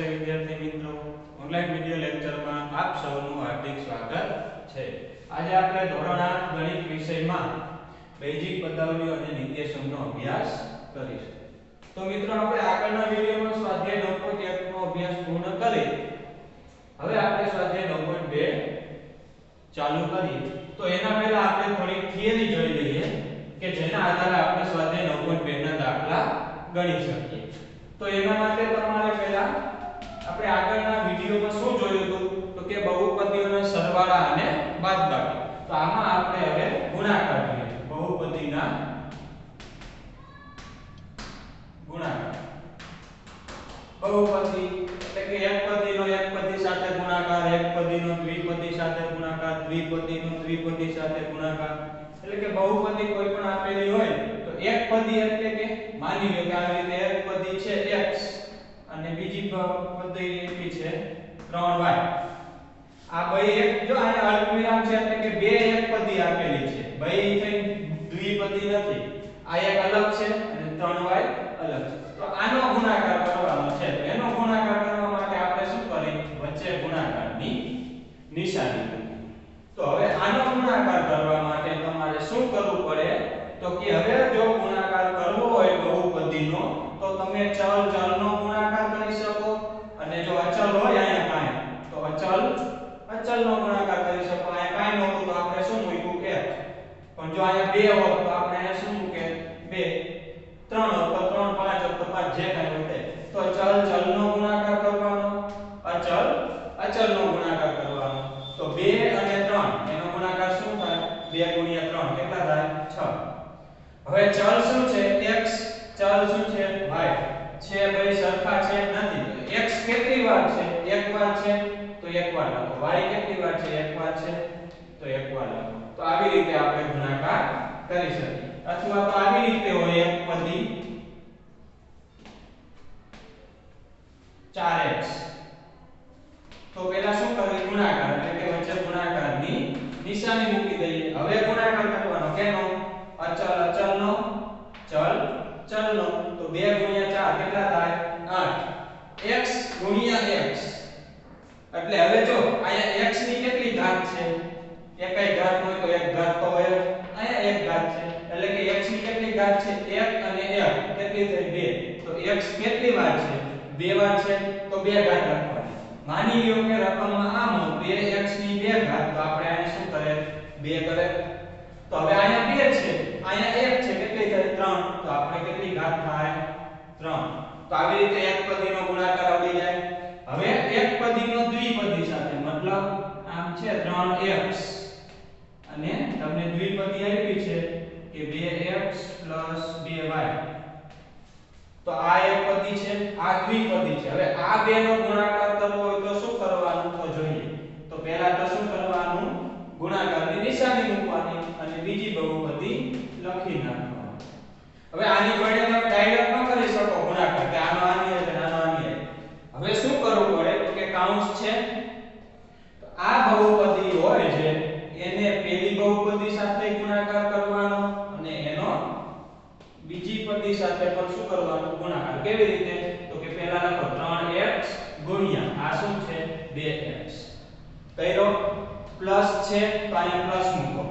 નમસ્તે વિદ્યાર્થી મિત્રો. ઓનલાઈન વિડિયો લેક્ચરમાં આપ સૌનું હાર્દિક સ્વાગત છે. આજે આપણે ધોરણ 8 ગણિત વિષયમાં બેઝિક પદાવલીઓ અને નિર્દેશનનો અભ્યાસ કરીશું. તો મિત્રો, આપણે આગળના વિડિયોમાં સ્વાધ્યાય 9.1 નો અભ્યાસ પૂર્ણ કરી. હવે આપણે સ્વાધ્યાય 9.2 ચાલુ કરીએ. તો એના પહેલા આપણે થોડી થિયરી જોઈ લઈએ કે જેના આધારે આપણે સ્વાધ્યાય 9.2 ના દાખલા ગણી શકીએ. તો એના માટે તમારે પહેલા આપણે આગળના વિડિયોમાં શું જોયું હતું? તો કે બહુપદીઓના સરવાળા અને બાદબાકી. તો આમાં આપણે હવે ગુણાકાર કરીએ. બહુપદીના ગુણાકાર. બહુપદી એટલે કે એક પદીનો એક પદી સાથે ગુણાકાર, એક પદીનો દ્વિપદી સાથે ગુણાકાર, દ્વિપદીનો દ્વિપદી સાથે ગુણાકાર. એટલે કે બહુપદી કોઈ પણ આપેલી હોય તો એક પદી એટલે કે માની લો કે આ રીતે એક પદી છે, x. અને બીજી પદ્ધતિ છે 3y આ બે એક, જો આને અલ્પવિરામ છે, એટલે કે બે એક પદ્ધતિ આપેલી છે. બે થઈ દ્વિપદી નથી. આ એક અલગ છે અને 3y અલગ છે. તો આનો ગુણાકાર કરવાનો છે. એનો ગુણાકાર કરવા માટે આપણે શું કરીએ વચ્ચે ગુણાકારની નિશાની મૂકીએ તો હવે આનો ગુણાકાર કરવા માટે તમારે શું કરવું પડે? તો કે હવે જો ગુણાકાર કરવો હોય બહુપદીનો તો તમે ચલ ચલનો ગુણાકાર કરી શકો. અને જો અચલ હોય અહીંયા કાંઈ, તો અચલ, અચલનો ગુણાકાર કરી શકો. અહીંયા કાંઈ નહોતું, તો આપણે શું મૂક્યું કે પણ જો અહીંયા બે હોત તો આપણે અહીંયા શું મૂકે બે. ત્રણ હોત તો ત્રણ, પાંચ હોત તો પાંચ. જે કાંઈ હોય તે તો ચલ ચલનો ગુણાકાર કરવાનો અચલ અચલનો ગુણાકાર કરવાનો તો 2 અને 3 એનો ગુણાકાર શું થાય 2 ગુણ્યા 3 કેટલા થાય 6 હવે ચલ શું છે x ચલ શું છે y છે ભાઈ સરખા છે નથી તો x કેટલી વાર છે એક વાર છે તો એક વાર લખો y કેટલી વાર છે? એક વાર છે? તો એક વાર લખો. તો આવી રીતે આપણે ગુણાકાર કરી શકીએ. અથવા તો આવી રીતે હોય એક પદી 4x તો પહેલા શું કરીએ ગુણાકાર. એટલે કે વચ્ચે ગુણાકારની નિશાની મૂકી દઈએ. હવે ગુણાકાર કરવાનો કેનો? અચલ અચલનો? ચલ ચલનો. તો 2 ગુણ્યા 4 કેટલા થાય? 8 x ગુણ્યા x એટલે હવે જો અહીંયા x ની કેટલી ઘાત છે? એકાઈ ઘાત હોય તો એક ઘાત તો હોય અહીંયા એક ઘાત છે. એટલે કે x ની કેટલી ઘાત છે? 1 અને 1 કેટલી થઈ? 2 તો x કેટલી વાર છે? બે વાર છે. તો બે ઘાત રાખવાની. માની લ્યો કે રકમમાં આમ હોય 2x ની બે ઘાત. તો આપણે અહીંયા શું કરે? બે કરે. તો હવે અહીંયા બે છે. અહીંયા 1 છે. કેટલી થાય? 3 તો આપણે કેટલી ઘાત થાય? 3 તો આવી રીતે એક પદીનો ગુણાકાર આવડી જાય હવે એક પદીનો દ્વિપદી સાથે મતલબ આમ છે 3x અને તમને દ્વિપદી આપી છે કે 2x 2y તો આ એક પદી છે, આ દ્વિપદી છે. હવે આ બેનો ગુણાકાર કરવો હોય તો શું કરવાનું? તો જોઈએ. તો પહેલા તો શું કરવાનું? ગુણાકારની નિશાની મૂકવાની અને બીજી બહુપદી લખી નાખવાની. હવે આની વડે તમે ડાયરેક્ટ ન કરી શકો ગુણાકાર કે આનો આની એટલે આનો આની એટલે. હવે શું કરવું પડે તો કે કાઉન્સ છે તો આ બહુપદી હોય છે એને પેલી બહુપદી સાથે ગુણાકાર કરવાનો અને એનો બીજી પદી સાથે પણ શું કરવાનું ગુણાકાર કેવી રીતે તો કે પહેલા લખો 3x ગુણ્યા આ શું છે 2x કર્યો પ્લસ છે તો પ્લસ મૂકો.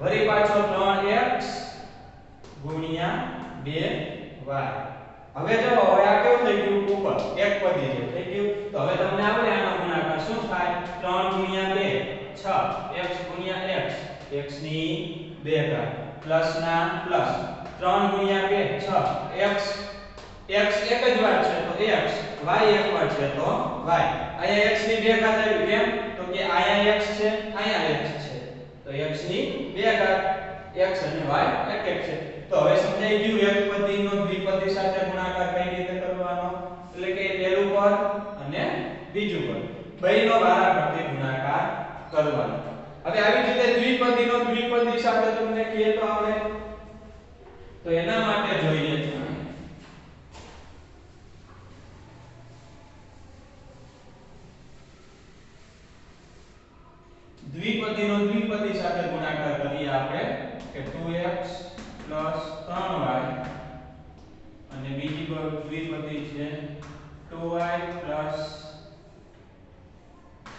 વળી પાછો 3x ગુણ્યા 2y હવે જો હવે આ કેવું થઈ ગયું? ઉપર. એક પદી છે. થઈ ગયું? તો હવે તમને આપણે આનો ગુણાકાર શું થાય? 3 ગુણ્યા 2 6 x x x ની 2 ઘાત. પ્લસ ના પ્લસ. 3 ગુણ્યા 2 6 x x એક જ વાર છે, તો x, y એક વાર છે, તો y. અહીંયા x ની બે ઘાત આવી કેમ? તો કે અહીંયા x છે, અહીંયા x છે. તો x ની બે ઘાત x અને y એક એક છે. તો હવે સમજાઈ ગયું, એક પદીનો દ્વિપદી સાથે ગુણાકાર કઈ રીતે કરવાનો? એટલે કે પહેલું પદ અને બીજું પદ. બેયનો વારાફરતી ગુણાકાર કરવાનો. હવે આવી રીતે દ્વિપદીનો દ્વિપદી સાથે તમને કહે તો આવડે? તો એના માટે જોઈએ દ્વિપદીનો દ્વિપદી સાથે ગુણાકાર કરીએ આપણે કે 2x 3y અને બીજી બ- દ્વિપદી છે 2 2y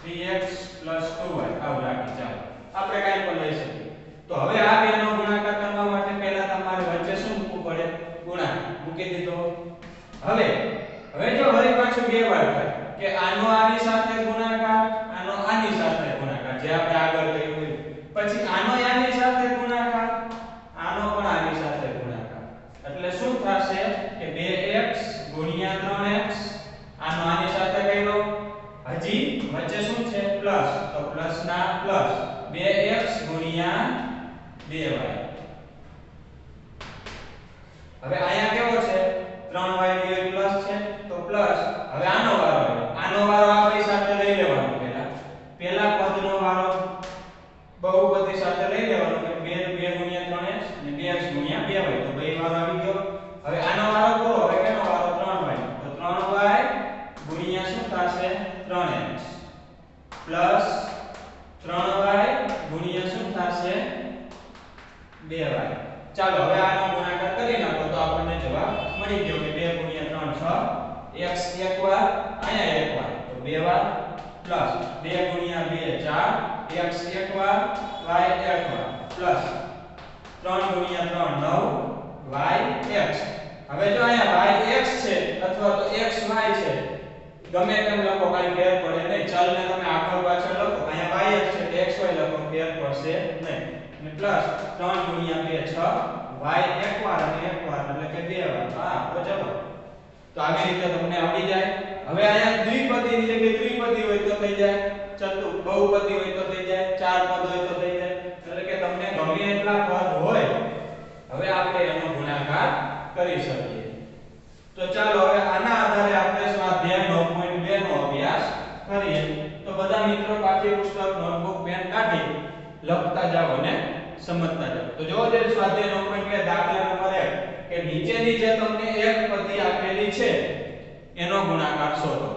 3x 2y આવું રાખી ચાલો આપણે કાંઈ પણ લઈ શકીએ તો હવે આ બેનો ગુણાકાર કરવા માટે પહેલા તમારે વચ્ચે શું મૂકવું પડે ગુણાકાર મૂકી દીધો હવે હવે જો વળી પાછું બે વાર થાય કે આનો આની સાથે ગુણાકાર આનો આની સાથે ગુણાકાર જે આપણે આગળ કર્યું હોય પછી આનો આની સાથે ગુણાકાર આનો પણ આની સાથે ગુણાકાર એટલે શું થશે કે 2x ગુણ્યા 3x આનો આની સાથે કર્યો હજી વચ્ચે શું છે પ્લસ. તો પ્લસ ના પ્લસ 2x ગુણ્યા 2y હવે અહીંયા કેવો છે? 3y ની પ્લસ છે. તો પ્લસ. હવે આનો વારો આવ્યો આનો વારો આપણી સાથે લઈ લેવાનો પહેલા પહેલા પદનો વારો બહુપદી સાથે લઈ લેવાનો કે 2 2 ગુણ્યા 3x અને 2x ગુણ્યા 2y તો બે વારો આવી ગયો હવે આનો વારો કરો હવે કેનો વારો 3y તો 3y ગુણ્યા શું થશે 3x પ્લસ 3y ગુણ્યા શું થશે 2y ચાલો, હવે આનો ગુણાકાર કરી નાખો તો આપણને જવાબ મળી ગયો કે 2 ગુણ્યા 3 6 x એક વાર અહીંયા એક વાર તો બે વાર પ્લસ 2 ગુણ્યા 2 4 x એક વાર y એક વાર પ્લસ 3 ગુણ્યા 3 9 y x. હવે જો અહીંયા y x છે અથવા તો x y છે, ગમે તેમ લખો, કાઈ ફેર પડે નહીં. ચલને તમે આગળ પાછળ લખો. અહીંયા y x છે x y લખો, ફેર પડશે નહીં. અને પ્લસ 3 ગુણ્યા 2 6 y એક વાર અને એક વાર એટલે કે બે વાર. તો ચલો તો આવી રીતે તમને આવડી જાય. હવે અહીંયા દ્વિપદીની જગ્યાએ ત્રિપદી હોય તો થઈ જાય. ચતુ બહુપદી હોય તો થઈ જાય. ચાર પદ હોય તો થઈ જાય એટલે કે તમને ગમે એટલા પદ હોય હવે આપણે એનો ગુણાકાર કરી શકીએ તો ચાલો હવે આના આધારે આપણે સ્વાધ્યાય 9.2 નો અભ્યાસ કરીએ તો બધા મિત્રો પાઠ્યપુસ્તક નોટબુક પેન કાઢી લખતા જાઓ અને સમજતા જાઓ તો જો જે 9.2 દાખલા નંબર 1 કે નીચેની જે તમને એક પદ્ધતિ આપેલી છે, એનો ગુણાકાર શોધો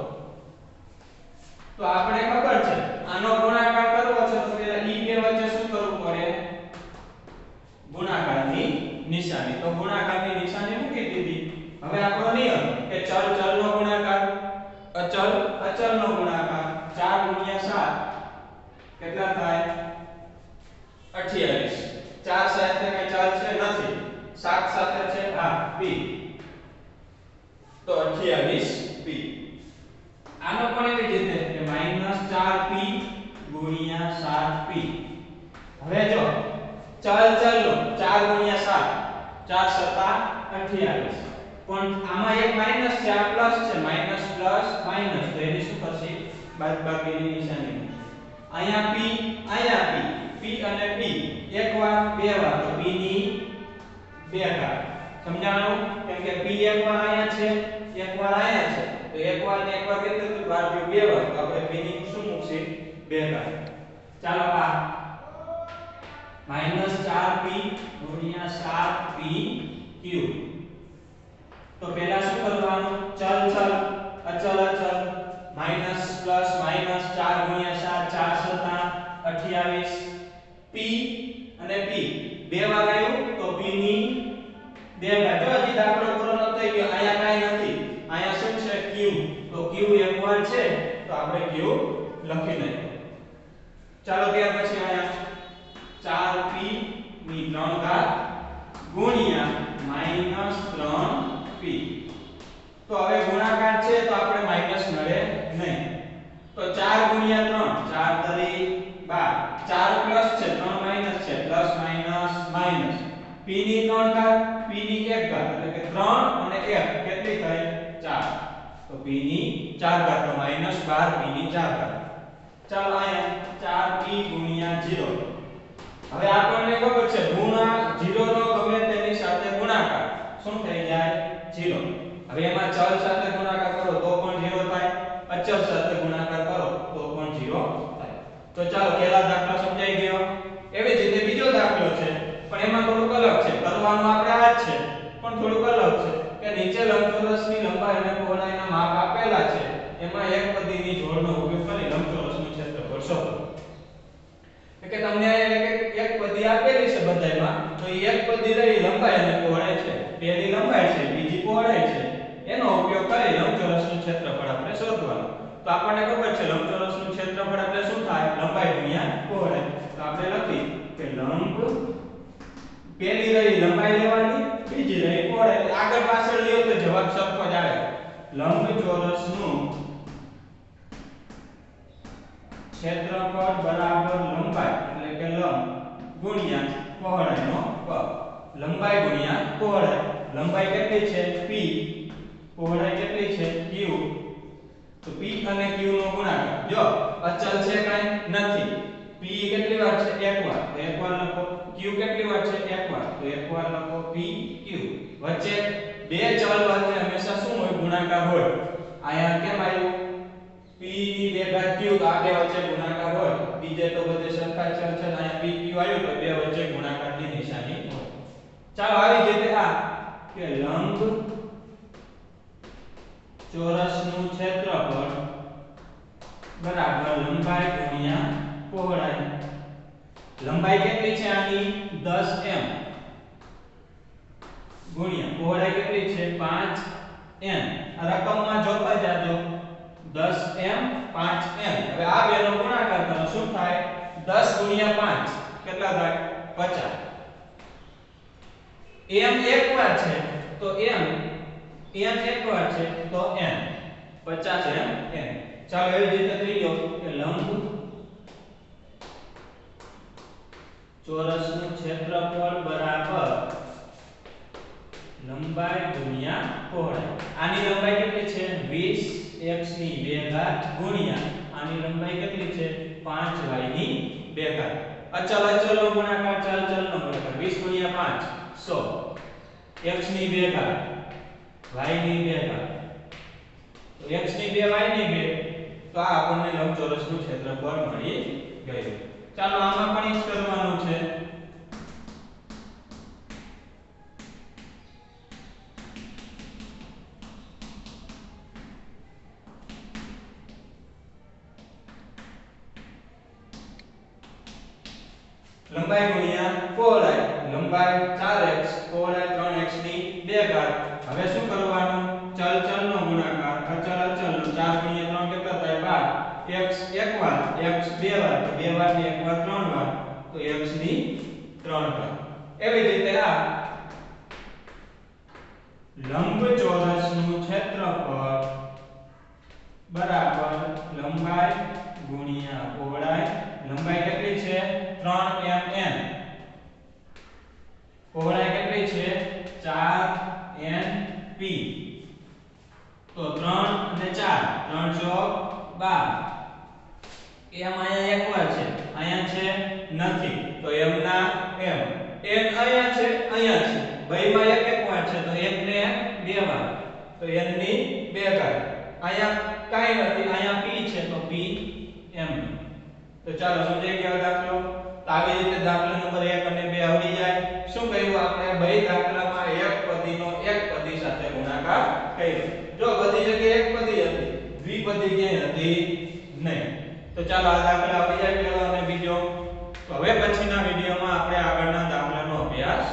તો આપણે ખબર છે આનો ગુણાકાર કરવો છે તો પહેલા ઈ બે વચ્ચે શું કરવું પડે ગુણાકારની નિશાની તો ગુણાકારની નિશાની મૂકી દીધી હવે આપણો નિયમ કે ચલ ચલનો ગુણાકાર અચલ અચલનો ગુણાકાર 4 ગુણ્યા 7 કેટલા થાય 28 4 સાથે કઈ ચાલ છે નથી 7 સાથે છે હા તો 28 p આનો પણ એવી જ રીતે કે -4p 7p હવે જો, ચલ ચલનો 4 7 4 સત્તા 28 પણ આમાં એક માઇનસ છે, આ પ્લસ છે, માઇનસ પ્લસ માઇનસ. તો એની શું થશે? બાદબાકીની નિશાની અહીંયા p અહીંયા p p અને p એક વાર, બે વાર. તો p ની બે ઘાત સમજાણું? કેમ કે p એક વાર અહીંયા છે એક વાર અહીંયા છે. તો એક વાર ને એક વાર કેટલું તો બાર થયું બે વાર. તો આપણે p ની શું મૂકશે? બે વાર. ચાલો આ. -4p 7p q. તો પહેલા શું કરવાનું? ચલ ચલ. અચલ અચલ. માઇનસ પ્લસ માઇનસ 4 ગુણ્યા 7 4 7 28 p અને p. બે વાર બે જો હજી દાખલો પૂરો ન થઈ ગયો. અહીંયા કાઈ નથી. અહીંયા શું છે? Q. તો q એક છે. તો આપણે q લખી લઈએ ચાલો ત્યાર પછી અહીંયા 4p ની 3 ઘાત ગુણ્યા 3p તો હવે ગુણાકાર છે તો આપણે માઇનસ મળે નહીં. તો 4 ગુણ્યા 3 4 તરી 12 4 પ્લસ છે. 3 માઇનસ છે. Plus minus minus. P ની 3 ઘાત p ની 1 ઘાત એટલે કે 3 અને 1 કેટલી થાય 4 તો b ની 4 ઘાત તો માઇનસ 12 b ની 4 ઘાત. ચાલો અહીંયા 4p ગુણ્યા 0 હવે આપણને ખબર છે ગુણા 0 નો ગમે તેની સાથે ગુણાકાર. શું થઈ જાય? 0 હવે એમાં ચલ સાથે ગુણાકાર કરો, તો પણ 0 થાય. અચળ સાથે ગુણાકાર કરો, તો પણ 0 થાય. તો ચાલો, પહેલા દાખલો સમજાઈ ગયો. એવી જ રીતે બીજો દાખલો છે, પણ એમાં થોડુંક અલગ છે. કરવાનું આપણે આ જ છે. પણ થોડુંક અલગ છે. કે નીચે લંબચોરસની લંબાઈ અને પહોળાઈના માપ આપેલા છે, એમાં એક પદ્ધતિની જોડનો ઉપયોગ કરી લંબચોરસનું ક્ષેત્રફળ શોધો કે તમને એક એક પદ્ધતિ આપેલી છે બધાયમાં, તો એ એક પદ્ધતિ રહી લંબાઈ પહોળાઈ છે. પહેલી લંબાઈ છે, બીજી પહોળાઈ છે. એનો ઉપયોગ કરી લંબચોરસનું ક્ષેત્રફળ આપણે શોધવાનું. તો આપણને ખબર છે, લંબચોરસનું ક્ષેત્રફળ એટલે શું થાય? લંબાઈ ગુણ્યા પહોળાઈ. તો આપણે લખી કે લંબ પેલી રહી લંબાઈ લેવાની રહી પહોળાઈ એટલે આગળ પાછળ લ્યો તો જવાબ સરખો જ આવે. લંબચોરસનું ક્ષેત્રફળ બરાબર લંબાઈ, એટલે કે લંબ ગુણ્યા પહોળાઈનો પ લંબાઈ ગુણ્યા પહોળાઈ. લંબાઈ કેટલી છે? P. પહોળાઈ કેટલી છે? Q. તો p અને q નો ગુણાકાર. જો, અચલ છે કાઈ નથી. P કેટલી વાર છે? એક વાર. તો એક વાર લખો. Q કેટલી વાર છે? એક વાર. તો એક વાર લખો p, q. વચ્ચે બે ચલ વચ્ચે હંમેશા શું હોય? ગુણાકાર હોય. આયા કેમ આવ્યું? P ની બે ઘાત q, તો આ બે વચ્ચે ગુણાકાર હોય. બીજે તો બધે સરખા ચલ છે. અહીંયા p, q આવ્યું, તો બે વચ્ચે ગુણાકારની નિશાની ચાલો, આવી રીતે આ કે લંબ ચોરસનું ક્ષેત્રફળ બરાબર લંબાઈ ગુણ્યા પહોળાઈ. લંબાઈ કેટલી છે આની? 10 m ગુણ્યા. પહોળાઈ કેટલી છે? 5 n આ રકમમાં જોતા જાજો. 10 m 5 n હવે આ બેનો ગુણાકાર કરો. શું થાય? 10 ગુણ્યા 5 કેટલા થાય? 50 m એક વાર છે, તો m n એક વાર છે, તો n 50 m n ચાલો એવી રીતે થઈ ગયો. કે લંબ ચોરસનું ક્ષેત્રફળ બરાબર લંબાઈ ગુણ્યા પહોળાઈ આની લંબાઈ કેટલી છે? 20 x ની 2 ઘાત ગુણ્યા. આની લંબાઈ કેટલી છે? 5 y ની 2 ઘાત. અચલ અચલ નો ગુણાકાર, ચલ ચલ નો ગુણાકાર 20 ગુણ્યા 5 100 x ની 2 ઘાત y ની 2 ઘાત. તો x ની 2 y ની 2 તો આ આપણને લંબચોરસનું ક્ષેત્રફળ મળી ગયું. ચાલો, આમાં પણ એ કરવાનું છે. લંબાઈ ગુણ્યા 4i લંબાઈ 4x 4i 3x ની 2 ઘાત. હવે શું કરવાનું? ચલ ચલ નો ગુણાકાર અચલ અચલ નો 4 3 કેટલા થાય? 12 x, એક વાર. x, બે વાર. બે વાર ને 1 3 ઘાત એવી રીતે આ લંબચોરસનું ક્ષેત્રફળ બરાબર લંબાઈ ગુણ્યા પહોળાઈ. લંબાઈ કેટલી છે? 3 mm પહોળાઈ કેટલી છે? 4 np તો 3 અને 4 3 ચોક 12 એમ અહીંયા એક વાર છે. અહીંયા છે નથી તો m ના m n અહીંયા છે અહીંયા છે બેયમાં એક એક વાર છે તો એક ને બે વાર તો n ની બે ઘાત. અહીંયા કાઈ નથી, અહીંયા p છે તો p m તો ચાલો સમજાઈ ગયો દાખલો? તો આવી રીતે દાખલા નંબર 1 અને 2 આવડી જાય. શું કહ્યું આપણે? બે દાખલામાં એક પદીનો એક પદી સાથે ગુણાકાર કર્યો. જો બધી જગ્યાએ એક પદી હતી, દ્વિપદી ક્યાંય હતી નહીં. તો ચાલો આ દાખલા આવડી જાય પહેલો અને બીજો. તો હવે પછીના વિડિયોમાં આપણે આગળના દાખલાનો અભ્યાસ